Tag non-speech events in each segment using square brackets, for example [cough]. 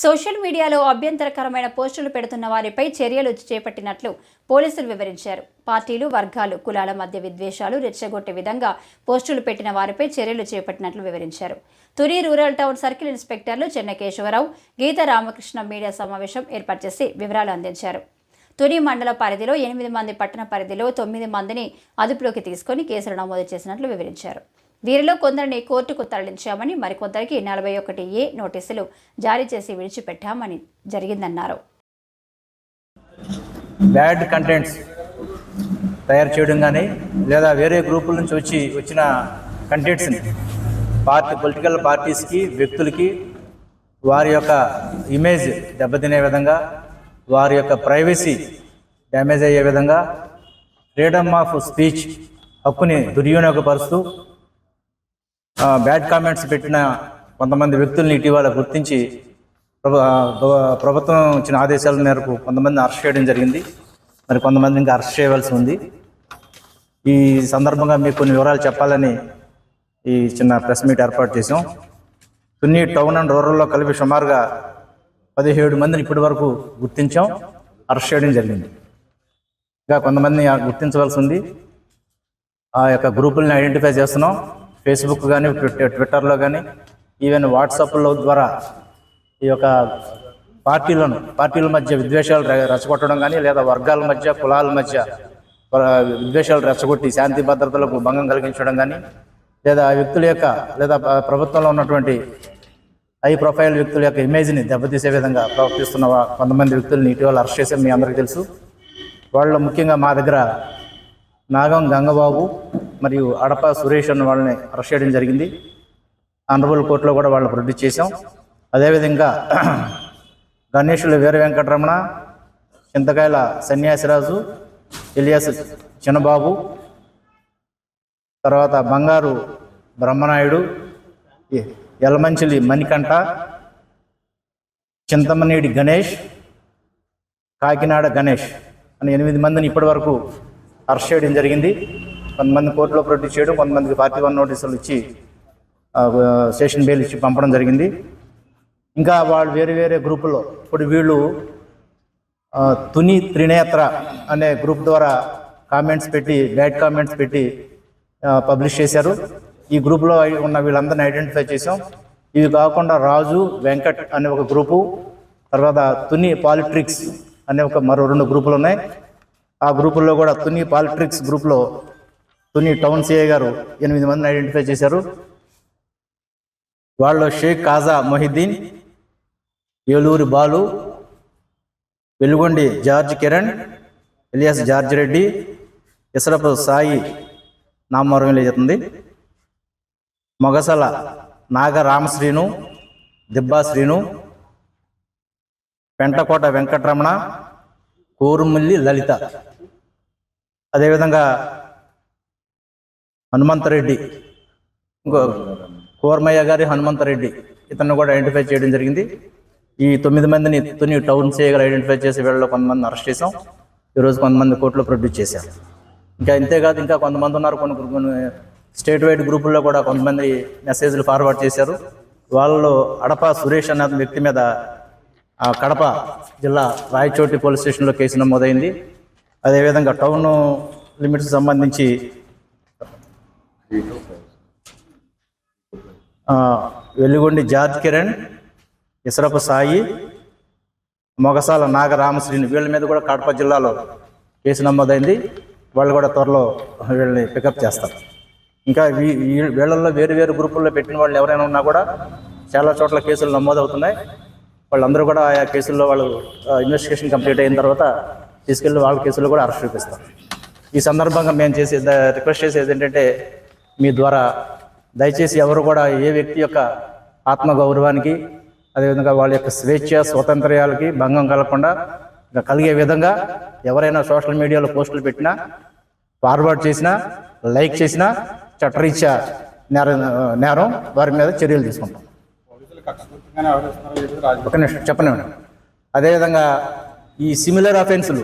Social మీడియాలో అభ్యంతరకరమైన పోస్టులు పెడుతున్న వారిపై చర్యలు చేపట్టినట్లు పోలీసులు వివరించారు. పార్టీలు వర్గాలు కులాల మధ్య విద్వేషాలు రెచ్చగొట్టే విధంగా పోస్టులు పెట్టిన వారిపై చర్యలు చేపట్టినట్లు వివరించారు. తుని రూరల్ టౌన్ సర్కిల్ ఇన్స్పెక్టర్లు చెన్నకేశవరావు గీత రామకృష్ణ మీడియా సమావేశం ఏర్పాటు చేసి వివరాలు అందించారు. తుని మండల పరిధిలో ఎనిమిది మంది పట్టణ పరిధిలో తొమ్మిది మందిని అదుపులోకి తీసుకొని కేసులు నమోదు చేసినట్లు వివరించారు. వీరిలో కొందరిని కోర్టుకు తరలించామని మరికొందరికి నలభై ఒకటి ఏ నోటీసులు జారీ చేసి విడిచిపెట్టామని జరిగిందన్నారు. బ్యాడ్ కంటెంట్స్ తయారు చేయడం కానీ లేదా వేరే గ్రూపుల నుంచి వచ్చి వచ్చిన కంటెంట్స్ని పార్టీ పొలిటికల్ పార్టీస్కి వ్యక్తులకి వారి యొక్క ఇమేజ్ దెబ్బతినే విధంగా వారి యొక్క ప్రైవసీ డ్యామేజ్ అయ్యే విధంగా ఫ్రీడమ్ ఆఫ్ స్పీచ్ హక్కుని దుర్వినియోగపరుస్తూ బ్యాడ్ కామెంట్స్ పెట్టిన కొంతమంది వ్యక్తుల్ని ఇటీవల గుర్తించి ప్రభుత్వం ఇచ్చిన ఆదేశాల మేరకు కొంతమంది అరెస్ట్ చేయడం జరిగింది. మరి కొంతమంది ఇంకా అరెస్ట్ చేయవలసి ఉంది. ఈ సందర్భంగా మీకు కొన్ని వివరాలు చెప్పాలని ఈ చిన్న ప్రెస్ మీట్ ఏర్పాటు చేసాం తుని టౌన్ అండ్ రూరల్లో కలిపి సుమారుగా పదిహేడు మందిని ఇప్పటి వరకు గుర్తించాం. అరెస్ట్ చేయడం జరిగింది. ఇంకా కొంతమందిని గుర్తించవలసి ఉంది. ఆ యొక్క గ్రూపుల్ని ఐడెంటిఫై చేస్తున్నాం. ఫేస్బుక్ కానీ ట్విట్టర్లో కానీ ఈవెన్ వాట్సాప్లో ద్వారా ఈ యొక్క పార్టీలను పార్టీల మధ్య విద్వేషాలు రచ్చగొట్టడం రెచ్చగొట్టడం కానీ లేదా వర్గాల మధ్య కులాల మధ్య విద్వేషాలు రెచ్చగొట్టి శాంతి భద్రతలకు భంగం కలిగించడం కానీ లేదా వ్యక్తుల యొక్క లేదా ప్రభుత్వంలో ఉన్నటువంటి హై ప్రొఫైల్ వ్యక్తుల యొక్క ఇమేజ్ని దెబ్బతీసే విధంగా ప్రవర్తిస్తున్న కొంతమంది వ్యక్తుల్ని ఇటీవల అరెస్ట్ చేసాం మీ అందరికీ తెలుసు. వాళ్ళు ముఖ్యంగా మా దగ్గర నాగం గంగబాబు మరియు అడప సురేష్ అన్న వాళ్ళని అరెస్ట్ చేయడం జరిగింది. ఆనరబుల్ కోర్టులో కూడా వాళ్ళని ప్రొడ్యూస్ చేశాం. అదేవిధంగా [clears throat] గణేషుల వీర వెంకటరమణ చింతకాయల సన్యాసిరాజు ఇలియాస్ చిన్నబాబు తర్వాత బంగారు బ్రహ్మనాయుడు ఎలమంచిలి మణికంఠ చింతమనేడి గణేష్ కాకినాడ గణేష్ అని ఎనిమిది మందిని ఇప్పటి వరకు అరెస్ట్ చేయడం జరిగింది. కొంతమంది కోర్టులో ప్రొడ్యూస్ చేయడం కొంతమందికి పార్టీ వన్ నోటీసులు ఇచ్చి సెషన్ బెయిల్ ఇచ్చి పంపడం జరిగింది. ఇంకా వాళ్ళు వేరే వేరే గ్రూపుల్లో ఇప్పుడు వీళ్ళు తుని త్రినేత్ర అనే గ్రూప్ ద్వారా కామెంట్స్ పెట్టి బ్యాడ్ కామెంట్స్ పెట్టి పబ్లిష్ చేశారు. ఈ గ్రూప్లో ఉన్న వీళ్ళందరిని ఐడెంటిఫై చేసాం ఇవి కాకుండా రాజు వెంకట్ అనే ఒక గ్రూపు తర్వాత తుని పాలిట్రిక్స్ అనే ఒక మరో రెండు గ్రూపులు ఉన్నాయి. ఆ గ్రూపుల్లో కూడా తుని పాలిట్రిక్స్ గ్రూప్లో తుని టౌన్ సిఐ గారు ఎనిమిది మందిని ఐడెంటిఫై చేశారు. వాళ్ళు Sheikh Khaja Mohiddin Eluri Balu Velugondi George Kiran alias George Reddy Isarapu Sai Namavaram వెళ్ళేతుంది Mogasala Naga Ramasrinu Dibba Srinu Pentakota Venkataramana Korumalli Lalitha. అదేవిధంగా హనుమంతరెడ్డి. ఇంకో కోర్మయ్య గారి హనుమంతరెడ్డి. ఇతను కూడా ఐడెంటిఫై చేయడం జరిగింది. ఈ తొమ్మిది మందిని తుని టౌన్ చేయగల ఐడెంటిఫై చేసి వీళ్ళలో కొంతమంది అరెస్ట్ చేసాం ఈరోజు కొంతమంది కోర్టులో ప్రొడ్యూస్ చేశాం ఇంకా ఇంతేకాదు ఇంకా కొంతమంది ఉన్నారు కొన్ని కొన్ని స్టేట్ వైడ్ గ్రూపుల్లో కూడా కొంతమంది మెసేజ్లు ఫార్వర్డ్ చేశారు. వాళ్ళలో అడప సురేష్ అనే వ్యక్తి మీద ఆ, కడప జిల్లా రాయచోటి పోలీస్ స్టేషన్లో కేసు నమోదైంది. అదేవిధంగా టౌన్ లిమిట్స్ సంబంధించి వెలుగొండి జార్జ్ కిరణ్ ఇసరపు సాయి మొగసాల నాగరామశ్రీని వీళ్ళ మీద కూడా కడప జిల్లాలో కేసు నమోదైంది. వాళ్ళు కూడా త్వరలో వీళ్ళని పికప్ చేస్తారు. ఇంకా వీ- వీళ్ళల్లో వేరు వేరు గ్రూపుల్లో పెట్టిన వాళ్ళు ఎవరైనా ఉన్నా కూడా చాలా చోట్ల కేసులు నమోదవుతున్నాయి. వాళ్ళందరూ కూడా ఆయా కేసుల్లో వాళ్ళు ఇన్వెస్టిగేషన్ కంప్లీట్ అయిన తర్వాత తీసుకెళ్ళి వాళ్ళ కేసుల్లో కూడా అరెస్ట్ చూపిస్తారు. ఈ సందర్భంగా మేము చేసే రిక్వెస్ట్ చేసేది ఏంటంటే మీ ద్వారా దయచేసి ఎవరు కూడా ఏ వ్యక్తి యొక్క ఆత్మగౌరవానికి అదేవిధంగా వాళ్ళ యొక్క స్వేచ్ఛ స్వతంత్రాలకి భంగం కలగకుండా ఇంకా కలిగే విధంగా ఎవరైనా సోషల్ మీడియాలో పోస్టులు పెట్టినా ఫార్వర్డ్ చేసినా లైక్ చేసినా చట్టరీత్యా నేరం నేరం వారి మీద చర్యలు తీసుకుంటాం. ఒక నిమిషం చెప్పనివ్వండి అదేవిధంగా ఈ సిమిలర్ అఫెన్సులు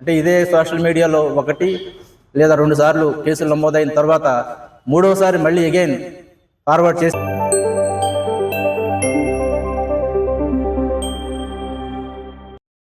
అంటే ఇదే సోషల్ మీడియాలో ఒకటి లేదా రెండు సార్లు కేసులు నమోదైన తర్వాత మూడోసారి మళ్ళీ అగైన్ ఫార్వర్డ్ చేసి